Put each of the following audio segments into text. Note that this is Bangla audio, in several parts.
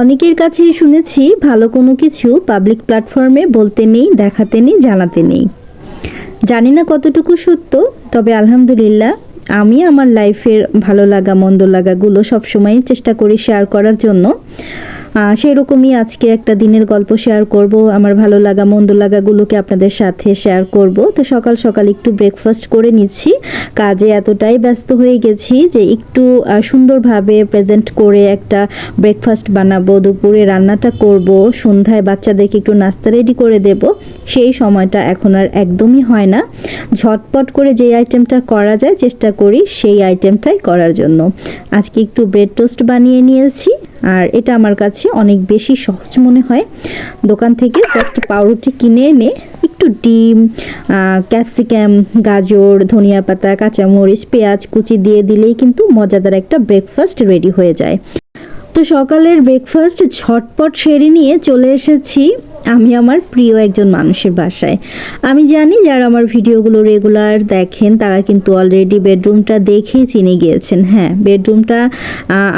অনেকের কাছেই শুনেছি ভালো কোনো কিছু পাবলিক প্ল্যাটফর্মে বলতে নেই, দেখাতে নেই, জানাতে নেই। জানি না কতটুকু সত্য, তবে আলহামদুলিল্লাহ আমি আমার লাইফের ভালো লাগা, মন্দ লাগাগুলো সবসময় চেষ্টা করি শেয়ার করার জন্য। আহ, সেরকমই আজকে একটা দিনের গল্প শেয়ার করব আমার ভালো লাগা মন্দ লাগাগুলোকে আপনাদের সাথে শেয়ার করব। তো সকাল সকাল একটু ব্রেকফাস্ট করে নিচ্ছি। কাজে এতটাই ব্যস্ত হয়ে গেছি যে একটু সুন্দরভাবে প্রেজেন্ট করে একটা ব্রেকফাস্ট বানাবো দুপুরে রান্নাটা করব সন্ধ্যায় বাচ্চাদেরকে একটু নাস্তা রেডি করে দেব। সেই সময়টা এখন আর একদমই হয় না। ঝটপট করে যে আইটেমটা করা যায় চেষ্টা করি সেই আইটেমটাই করার জন্য। আজকে একটু ব্রেড টোস্ট বানিয়ে নিয়েছি আর এটা আমার কাছে অনেক বেশি সহজ মনে হয়। দোকান থেকে জাস্ট পাউরুটি কিনে এনে একটু ডিম ক্যাপসিকাম, গাজর, ধনিয়া পাতা, কাঁচামরিচ, পেঁয়াজ কুচি দিয়ে দিলেই কিন্তু মজাদার একটা ব্রেকফাস্ট রেডি হয়ে যায়। তো সকালের ব্রেকফাস্ট ঝটপট সেরে নিয়ে চলে এসেছি আমি আমার প্রিয় একজন মানুষের বাসায়। আমি জানি যারা আমার ভিডিওগুলো রেগুলার দেখেন, তারা কিন্তু অলরেডি বেডরুমটা দেখেই চিনে গিয়েছেন। হ্যাঁ বেডরুমটা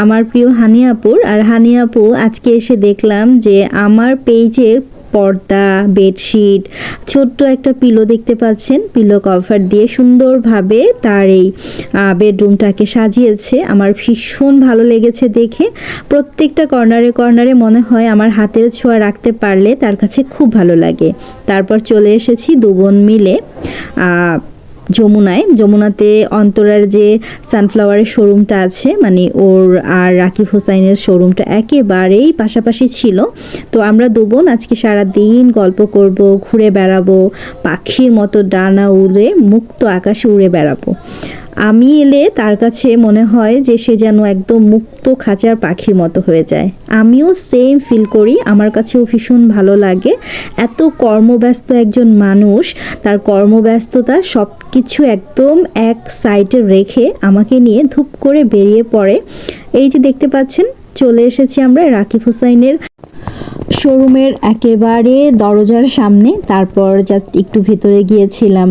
আমার প্রিয় হানিয়াপুর। আর হানিয়াপু, আজকে এসে দেখলাম যে আমার পেজের পর্দা বেডশিট ছোট্ট একটা পিলো দেখতে পাচ্ছেন। পিলো কভার দিয়ে সুন্দরভাবে তার এই বেডরুমটাকে সাজিয়েছে। আমার ভীষণ ভালো লেগেছে দেখে। প্রত্যেকটা কর্নারে কর্নারে মনে হয় আমার হাতের ছোঁয়া রাখতে পারলে তার কাছে খুব ভালো লাগে। তারপর চলে এসেছি দু বোন মিলে যমুনায়। যমুনাতে অন্তরার যে সানফ্লাওয়ারের শোরুমটা আছে মানে ওর আর রাকিব হোসাইনের শোরুমটা একেবারেই পাশাপাশি ছিল। তো আমরা দুবোন আজকে সারা দিন গল্প করব, ঘুরে বেড়াবো, পাখির মতো ডানা উড়ে মুক্ত আকাশে উড়ে বেড়াবো। আমি এলে তার কাছে মনে হয় যে সে যেন একদম মুক্ত খাঁচার পাখির মতো হয়ে যায়। আমিও সেম ফিল করি। আমার কাছেও ভীষণ ভালো লাগে। এত কর্মব্যস্ত একজন মানুষ, তার কর্মব্যস্ততা সব কিছু একদম এক সাইডে রেখে আমাকে নিয়ে ধূপ করে বেরিয়ে পড়ে। এই যে দেখতে পাচ্ছেন, চলে এসেছি আমরা রাকিব হুসাইনের শোরুমের একেবারে দরজার সামনে, তারপর জাস্ট একটু ভেতরে গিয়েছিলাম।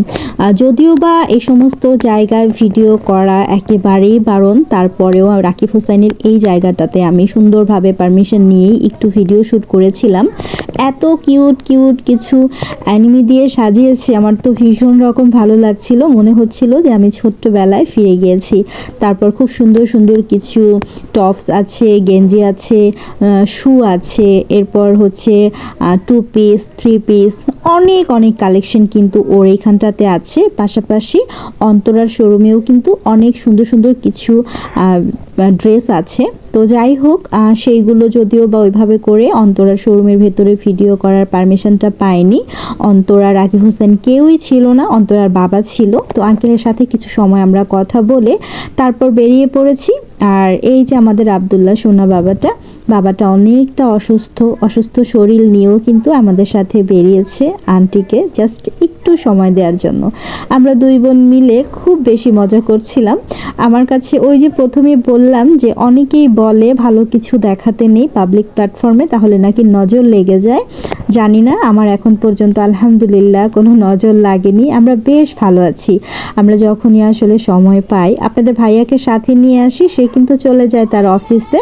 যদিও বা এই সমস্ত জায়গায় ভিডিও করা একেবারেই বারণ, তারপরেও রাকিব হোসেনের এই জায়গাটাতে আমি সুন্দরভাবে পারমিশন নিয়েই একটু ভিডিও শ্যুট করেছিলাম। এত কিউট কিউট কিছু অ্যানিমি দিয়ে সাজিয়েছি, আমার তো ভীষণ রকম ভালো লাগছিল। মনে হচ্ছিল যে আমি ছোট্টবেলায় ফিরে গিয়েছি। তারপর খুব সুন্দর সুন্দর কিছু টপস আছে, গেঞ্জি আছে শু আছে, এরপর হচ্ছে টু পিস থ্রি পিস অনেক অনেক কালেকশন কিন্তু ওর এইখানটাতে আছে। পাশাপাশি অন্তরার শোরুমেও কিন্তু অনেক সুন্দর সুন্দর কিছু ড্রেস আছে। তো যাই হোক সেইগুলো যদিও বা ওইভাবে করে অন্তরা শোরুমের ভেতরে ভিডিও করার পারমিশনটা পাইনি অন্তরা রাকিব হোসেন কেউই ছিল না, অন্তরার বাবা ছিল। তো আঙ্কেলের সাথে কিছু সময় আমরা কথা বলে তারপর বেরিয়ে পড়েছি। আর এই যে আমাদের আবদুল্লাহ সোনা বাবাটা বাবাটা অনেকটা অসুস্থ অসুস্থ শরীর নিয়েও কিন্তু আমাদের সাথে বেরিয়েছে। আন্টিকে জাস্ট একটু সময় দেওয়ার জন্য। আমরা দুই বোন মিলে খুব বেশি মজা করছিলাম। আমার কাছে ওই যে প্রথমে বললাম যে অনেকেই বলে ভালো কিছু দেখাতে নেই পাবলিক প্ল্যাটফর্মে তাহলে নাকি নজর লেগে যায়। জানি না, আমার এখন পর্যন্ত আলহামদুলিল্লাহ কোনো নজর লাগেনি, আমরা বেশ ভালো আছি। আমরা যখনই আসলে সময় পাই, আপনাদের ভাইয়াকে সাথে নিয়ে আসি, সে কিন্তু চলে যায় তার অফিসে।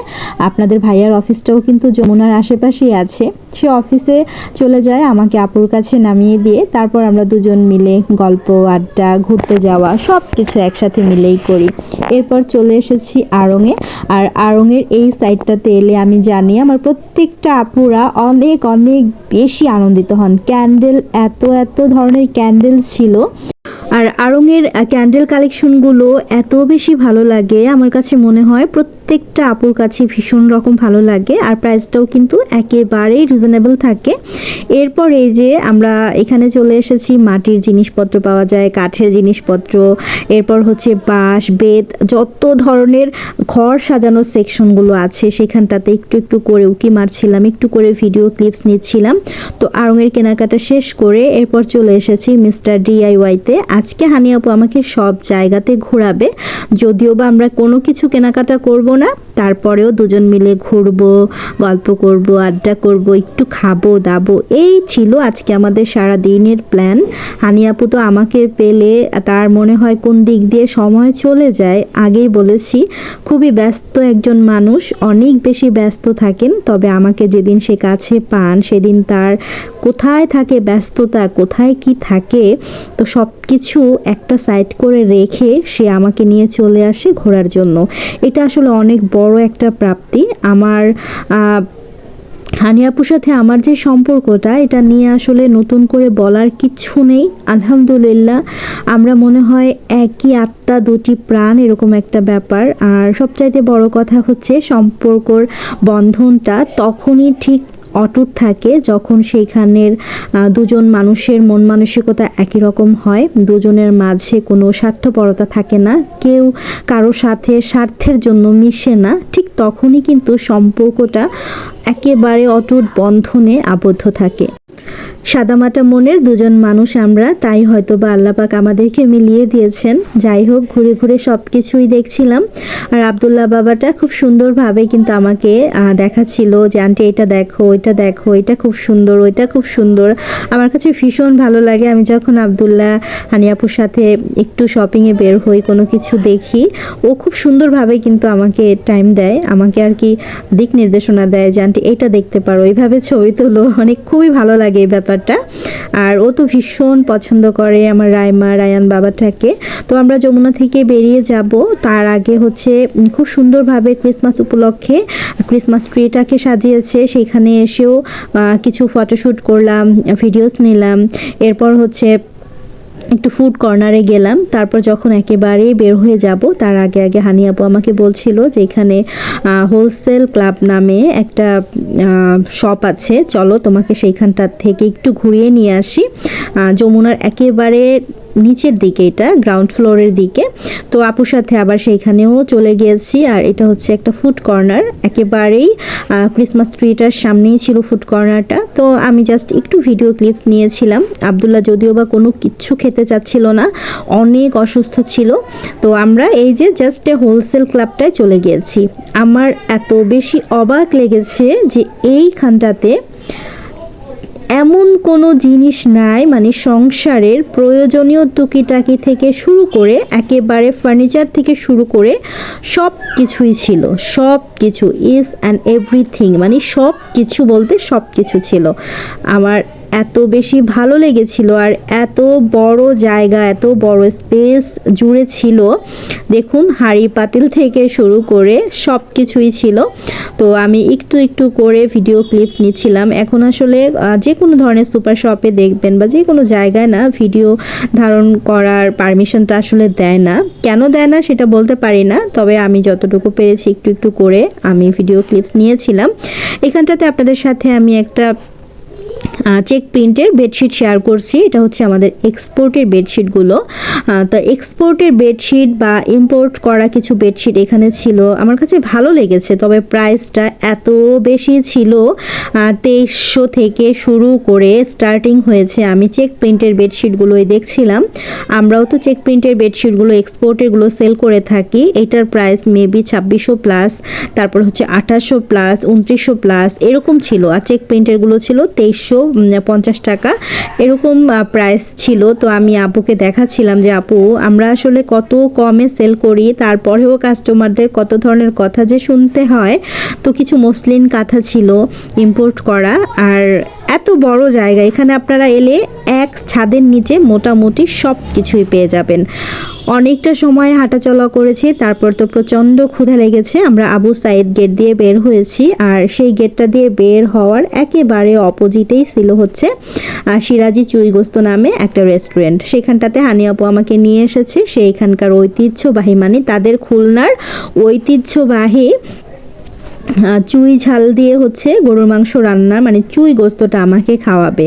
আপনাদের ভাইয়ার অফিসটাও কিন্তু যমুনার আশেপাশেই আছে। সে অফিসে চলে যায়, আমাকে আপুর কাছে নামিয়ে দিয়ে, তারপর আমরা দুজন মিলে গল্প, আড্ডা, ঘুরতে যাওয়া সব কিছু একসাথে মিলেই করি। এরপর চলে এসেছি আড়ংয়ে আর আড়ংয়ের এই সাইডটাতে এলে আমি জানি, আমার প্রত্যেকটা আপুরা অনেক অনেক বেশি আনন্দিত হন। ক্যান্ডেল এত এত ধরনের ক্যান্ডেল ছিল। আর আড়ংয়ের ক্যান্ডেল কালেকশনগুলো এত বেশি ভালো লাগে, আমার কাছে মনে হয় প্রত্যেকটা আপুর কাছে ভীষণ রকম ভালো লাগে, আর প্রাইসটাও কিন্তু একেবারেই রিজনেবল থাকে। এরপর এই যে আমরা এখানে চলে এসেছি, মাটির জিনিসপত্র পাওয়া যায়, কাঠের জিনিসপত্র, এরপর হচ্ছে বাঁশ, বেত, যত ধরনের ঘর সাজানোর সেকশনগুলো আছে, সেখানটাতে একটু একটু করে উকি মারছিলাম, একটু করে ভিডিও ক্লিপস নিচ্ছিলাম। তো আড়ংয়ের কেনাকাটা শেষ করে এরপর চলে এসেছি মিস্টার ডিআইওয়াইতে আজকে হানি আপু আমাকে সব জায়গাতে ঘোরাবে, যদিও বা আমরা কোনো কিছু কেনাকাটা করব না। তারপরেও দুজন মিলে ঘুরবো, গল্প করব, আড্ডা করব, একটু খাব, দাবো। এই ছিল আজকে আমাদের সারা দিনের প্ল্যান হানি আপু তো আমাকে পেলে, তার মনে হয় কোন দিক দিয়ে সময় চলে যায়, আগেই বলেছি। খুবই ব্যস্ত একজন মানুষ, অনেক বেশি ব্যস্ত থাকেন, তবে আমাকে যেদিন সে কাছে পান, সেদিন তার কোথায় থাকে ব্যস্ততা, কোথায় কি থাকে, তো সব কিছু একটা সাইড করে রেখে সে আমাকে নিয়ে চলে আসে ঘোরার জন্য। এটা আসলে অনেক বড় একটা প্রাপ্তি। আমার হানিয়াপুর সাথে আমার যে সম্পর্কটা, এটা নিয়ে আসলে নতুন করে বলার কিচ্ছু নেই। আলহামদুলিল্লাহ, আমরা মনে হয় একই আত্মা, দুটি প্রাণ এরকম একটা ব্যাপার। আর সবচাইতে বড় কথা হচ্ছে সম্পর্কর বন্ধনটা তখনই ঠিক অটুট থাকে যখন সেইখানের দুজন মানুষের মন মানসিকতা একই রকম হয়। দুজনের মাঝে কোনো স্বার্থপরতা থাকে না। কেউ কারও সাথে স্বার্থের জন্য মিশে না। ঠিক তখনই কিন্তু সম্পর্কটা একেবারে অটুট বন্ধনে আবদ্ধ থাকে। সাদামাটা মনের দুজন মানুষ আমরা, তাই হয়তো বা আল্লাপাক আমাদেরকে মিলিয়ে দিয়েছেন। যাই হোক, ঘুরে ঘুরে সব কিছুই দেখছিলাম। আর আবদুল্লাহ বাবাটা খুব সুন্দরভাবে কিন্তু আমাকে দেখাচ্ছিল যে, আন্টি, এটা দেখো, ওইটা দেখো, এটা খুব সুন্দর, ওইটা খুব সুন্দর। আমার কাছে ভীষণ ভালো লাগে। আমি যখন আবদুল্লাহ হানিয়াপুর সাথে একটু শপিংয়ে বের হই, কোনো কিছু দেখি, ও খুব সুন্দরভাবে কিন্তু আমাকে টাইম দেয়। আমাকে আর কি দিক নির্দেশনা দেয় যে, আন্টি, এটা দেখতে পারো। এইভাবে ছবি তোলো। অনেক খুবই ভালো লাগে এই ব্যাপারটা। আর ও তো ভীষণ পছন্দ করে আমার রায়মা রায়ান বাবাটাকে। তো আমরা যমুনা থেকে বেরিয়ে যাব। তার আগে হচ্ছে খুব সুন্দরভাবে ক্রিসমাস উপলক্ষে ক্রিসমাস ট্রিটাকে সাজিয়েছে। সেইখানে এসেও কিছু ফটোশ্যুট করলাম, ভিডিওস নিলাম। এরপর হচ্ছে একটু ফুড কর্নারে গেলাম। তারপর যখন একেবারে বের হয়ে যাব, তার আগে আগে হানি আপু আমাকে বলছিল যে এখানে হোলসেল ক্লাব নামে একটা শপ আছে। চলো তোমাকে সেইখানটা থেকে একটু ঘুরিয়ে নিয়ে আসি। যমুনার একেবারে নিচের দিকে এটা গ্রাউন্ড ফ্লোরের দিকে। তো আপুর সাথে আবার সেইখানেও চলে গিয়েছি আর এটা হচ্ছে একটা ফুড কর্নার একেবারেই ক্রিসমাস ট্রিটার সামনেই ছিল ফুড কর্নারটা তো আমি জাস্ট একটু ভিডিও ক্লিপস নিয়েছিলাম। আবদুল্লাহ যদিও বা কোনো কিচ্ছু খেতে চাচ্ছিল না, অনেক অসুস্থ ছিল। তো আমরা এই যে জাস্ট হোলসেল ক্লাবটায় চলে গিয়েছি। আমার এত বেশি অবাক লেগেছে যে এইখানটাতে এমন কোনো জিনিস নাই মানে সংসারের প্রয়োজনীয় টুকিটাকি থেকে শুরু করে, একেবারে ফার্নিচার থেকে শুরু করে সব কিছুই ছিল। সব কিছু ইজ অ্যান্ড এভরিথিং মানে সব কিছু বলতে সব কিছু ছিল। আমার এত বেশি ভালো লেগেছিল আর এত বড় জায়গা, এত বড় স্পেস জুড়ে ছিল। দেখুন, হাঁড়ি পাতিল থেকে শুরু করে সব কিছুই ছিল। তো আমি একটু একটু করে ভিডিও ক্লিপস নিচ্ছিলাম। এখন আসলে যে কোনো ধরনের সুপার শপে দেখবেন বা যে কোনো জায়গায় না ভিডিও ধারণ করার পারমিশনটা আসলে দেয় না। কেন দেয় না সেটা বলতে পারি না, তবে আমি যতটুকু পেরেছি একটু একটু করে আমি ভিডিও ক্লিপস নিয়েছিলাম। এখানটাতে আপনাদের সাথে আমি একটা চেক প্রিন্টের বেডশিট শেয়ার করছি। এটা হচ্ছে আমাদের এক্সপোর্টের বেডশিটগুলো তো এক্সপোর্টের বেডশিট বা ইম্পোর্ট করা কিছু বেডশিট এখানে ছিল। আমার কাছে ভালো লেগেছে, তবে প্রাইসটা এত বেশি ছিল তেইশশো থেকে শুরু করে স্টার্টিং হয়েছে। আমি চেক প্রিন্টের বেডশিটগুলোই দেখছিলাম। আমরাও তো চেক প্রিন্টের বেডশিটগুলো এক্সপোর্টেরগুলো সেল করে থাকি। এটার প্রাইস মেবি ছাব্বিশশো প্লাস তারপর হচ্ছে আঠাশশো প্লাস উনত্রিশশো প্লাস এরকম ছিল। আর চেক প্রিন্টেরগুলো ছিল তেইশশো পঞ্চাশ টাকা। এরকম প্রাইস ছিল। তো আমি আপুকে দেখাচ্ছিলাম যে, আপু, আমরা আসলে কত কমে সেল করি, তারপরেও কাস্টমারদের কত ধরনের কথা যে শুনতে হয়। তো কিছু মসলিন কাঁথা ছিল ইম্পোর্ট করা। আর এত বড় জায়গা, এখানে আপনারা এলে এক ছাদের নিচে মোটামুটি সব কিছুই পেয়ে যাবেন। অনেকটা সময় হাঁটাচলা করেছি, তারপর তো প্রচণ্ড ক্ষুধা লেগেছে, আমরা আবু সাইদ গেট দিয়ে বের হয়েছি, আর সেই গেটটা দিয়ে বের হওয়ার একেবারে অপোজিটেই ছিল হচ্ছে সিরাজি চুইগোস্ত নামে একটা রেস্টুরেন্ট। সেখানটাতে হানি আপু আমাকে নিয়ে এসেছে সেইখানকার ঐতিহ্যবাহী মানে তাদের খুলনার ঐতিহ্যবাহী চুই ঝাল দিয়ে হচ্ছে গরুর মাংস রান্না মানে চুই গোস্তটা আমাকে খাওয়াবে।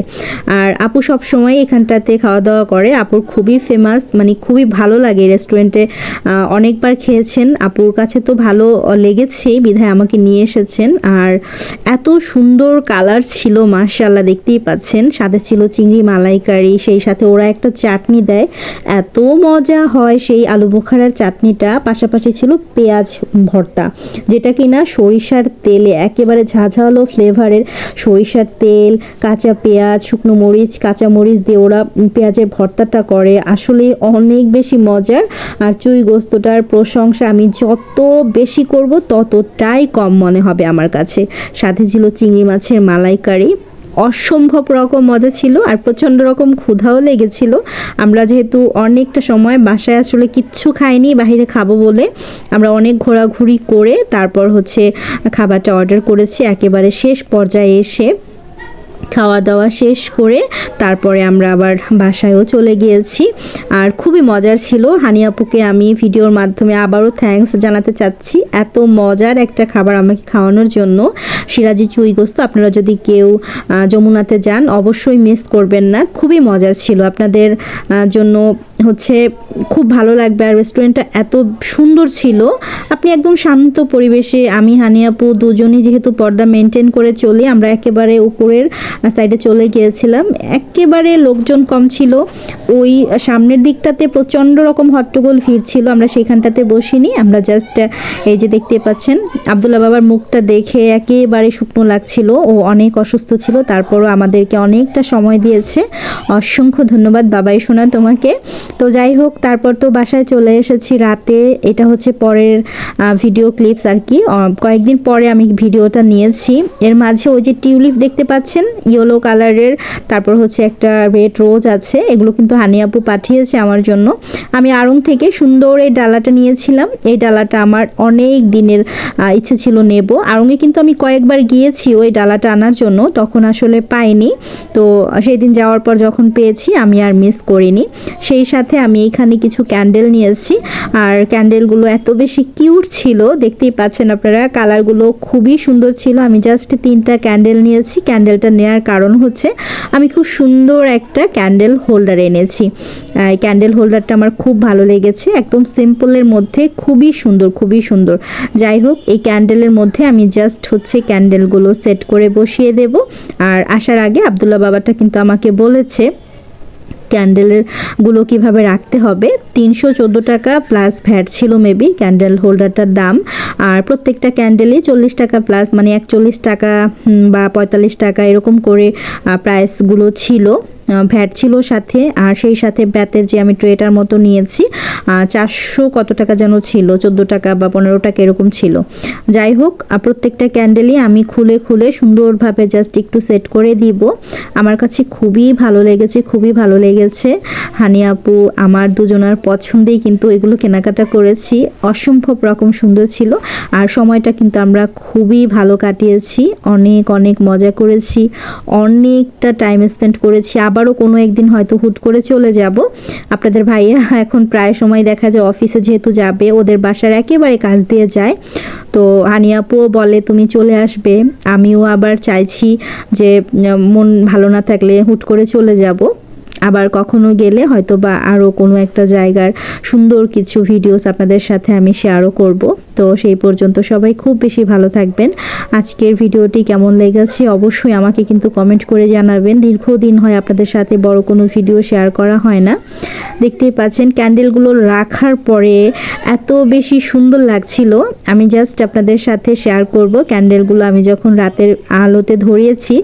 আর আপু সব সময় এখানটাতে খাওয়া দাওয়া করে। আপুর খুবই ফেমাস মানে খুবই ভালো লাগে রেস্টুরেন্টে অনেকবার খেয়েছেন। আপুর কাছে তো ভালো লেগেছেই, বিধায় আমাকে নিয়ে এসেছেন। আর এত সুন্দর কালার ছিল মাশাল্লাহ দেখতেই পাচ্ছেন। সাথে ছিল চিংড়ি মালাইকারি, সেই সাথে ওরা একটা চাটনি দেয়। এত মজা হয় সেই আলু বোখারার চাটনিটা। পাশাপাশি ছিল পেঁয়াজ ভর্তা, যেটা কিনা সরিষার তেলে একেবারে ঝাঝালো ফ্লেভারের সরিষার তেল, কাঁচা পেঁয়াজ, শুকনো মরিচ, কাঁচা মরিচ দিয়ে ওরা পেঁয়াজের ভর্তাটা করে। আসলে অনেক বেশি মজার আর চুই গোস্তটার প্রশংসা আমি যত বেশি করব ততটাই কম মনে হবে আমার কাছে। সাথে ছিল চিংড়ি মাছের মালাইকারি। অসম্ভব রকম মজা ছিল আর প্রচণ্ড রকম ক্ষুধাও লেগেছিল। আমরা যেহেতু অনেকটা সময় বাসায় আসলে কিচ্ছু খাইনি, বাহিরে খাব বলে। আমরা অনেক ঘোরাঘুরি করে তারপর হচ্ছে খাবারটা অর্ডার করেছি। একেবারে শেষ পর্যায়ে এসে খাওয়া দাওয়া শেষ করে তারপরে আমরা আবার বাসায়ও চলে গিয়েছি। আর খুবই মজার ছিল। হানিয়াপুকে আমি ভিডিওর মাধ্যমে আবারও থ্যাঙ্কস জানাতে চাচ্ছি। এত মজার একটা খাবার আমাকে খাওয়ানোর জন্য। সিরাজি চুই গোস্ত, আপনারা যদি কেউ যমুনাতে যান, অবশ্যই মিস করবেন না। খুবই মজার ছিল। আপনাদের জন্য হচ্ছে খুব ভালো লাগবে। আর রেস্টুরেন্টটা এত সুন্দর ছিল। আপনি একদম শান্ত পরিবেশে, আমি হানিয়াপু দুজনই যেহেতু পর্দা মেনটেন করে চলি, আমরা একেবারে উপরের সাইডে চলে গিয়েছিলাম। একেবারে লোকজন কম ছিল। ওই সামনের দিকটাতে প্রচণ্ড রকম হট্টগোল ভিড় ছিল। আমরা সেখানটাতে বসিনি। আমরা জাস্ট এই যে দেখতে পাচ্ছেন, আবদুল্লাহ বাবার মুখটা দেখে একেবারে শুকনো লাগছিল। ও অনেক অসুস্থ ছিল। তারপরও আমাদেরকে অনেকটা সময় দিয়েছে। অসংখ্য ধন্যবাদ বাবাই শোনা তোমাকে। তো যাই হোক, তারপর তো বাসায় চলে এসেছি রাতে। এটা হচ্ছে পরের ভিডিও ক্লিপস আর কি। কয়েকদিন পরে আমি ভিডিওটা নিয়েছি। এর মাঝে ওই যে টিউলিপ দেখতে পাচ্ছেন ইয়েলো কালারের তারপর হচ্ছে একটা রেড রোজ আছে, এগুলো কিন্তু হানি আপু পাঠিয়েছে আমার জন্য। আমি আড়ং থেকে সুন্দর এই ডালাটা নিয়েছিলাম, এই ডালাটা আমার অনেক দিনের ইচ্ছে ছিল নেব। আড়ংয়ে কিন্তু আমি কয়েকবার গিয়েছি ওই ডালাটা আনার জন্য, তখন আসলে পাইনি। তো সেই দিন যাওয়ার পর যখন পেয়েছি, আমি আর মিস করিনি। সেই সাথে আমি এখানে কিছু ক্যান্ডেল নিয়েছি, আর ক্যান্ডেলগুলো এত বেশি কিউট ছিল, দেখতেই পাচ্ছেন আপনারা কালারগুলো খুবই সুন্দর ছিল। আমি জাস্ট তিনটা ক্যান্ডেল নিয়েছি ক্যান্ডেলটা নেওয়ার কারণ হচ্ছে আমি খুব সুন্দর একটা ক্যান্ডেল হোল্ডার এনেছি। ক্যান্ডেল হোল্ডারটা আমার খুব ভালো লেগেছে, একদম সিম্পলের মধ্যে খুবই সুন্দর খুবই সুন্দর। যাই হোক, এই ক্যান্ডেলের মধ্যে আমি জাস্ট হচ্ছে ক্যান্ডেলগুলো সেট করে বসিয়ে দেব। আর আসার আগে আবদুল্লাহ বাবাটা কিন্তু আমাকে বলেছে ক্যান্ডেলেরগুলো কীভাবে রাখতে হবে? তিনশো চোদ্দ টাকা প্লাস ভ্যাট ছিল মেবি ক্যান্ডেল হোল্ডারটার দাম। আর প্রত্যেকটা ক্যান্ডেলই চল্লিশ টাকা প্লাস মানে একচল্লিশ টাকা বা পঁয়তাল্লিশ টাকা এরকম করে প্রাইসগুলো ছিল। ভ্যাট ছিল সাথে, আর সেই সাথে ব্যাতের যে আমি ট্রেটার মতো নিয়েছি চারশো কত টাকা যেন ছিল, চোদ্দ টাকা বা পনেরো টাকা এরকম ছিল। যাই হোক প্রত্যেকটা ক্যান্ডেলই আমি খুলে খুলে সুন্দরভাবে জাস্ট একটু সেট করে দিব। আমার কাছে খুবই ভালো লেগেছে, খুবই ভালো লেগেছে। হানি আপু, আমার দুজনার পছন্দেই কিন্তু এগুলো কেনাকাটা করেছি। অসম্ভব রকম সুন্দর ছিল, আর সময়টা কিন্তু আমরা খুবই ভালো কাটিয়েছি। অনেক অনেক মজা করেছি। অনেকটা টাইম স্পেন্ড করেছি। আবারও কোনো একদিন হয়তো হুট করে চলে যাব। আপনাদের ভাইয়া এখন প্রায় সময় দেখা যায় অফিসে যেহেতু যাবে, ওদের বাসার একেবারে কাজ দিয়ে যায়। তো হানিয়াপুও বলে, তুমি চলে আসবে। আমিও আবার চাইছি যে মন ভালো না থাকলে হুট করে চলে যাব। আবার কখনো গেলে হয়তো বা আরও কোনো একটা জায়গার সুন্দর কিছু ভিডিওস আপনাদের সাথে আমি শেয়ারও করব। তো সেই পর্যন্ত সবাই খুব বেশি ভালো থাকবেন। আজকের ভিডিওটি কেমন লেগেছে অবশ্যই আমাকে কিন্তু কমেন্ট করে জানাবেন। দীর্ঘদিন হয় আপনাদের সাথে বড় কোনো ভিডিও শেয়ার করা হয় না। দেখতেই পাচ্ছেন ক্যান্ডেলগুলো রাখার পরে এত বেশি সুন্দর লাগছিল। আমি জাস্ট আপনাদের সাথে শেয়ার করব। ক্যান্ডেলগুলো আমি যখন রাতের আলোতে ধরিয়েছি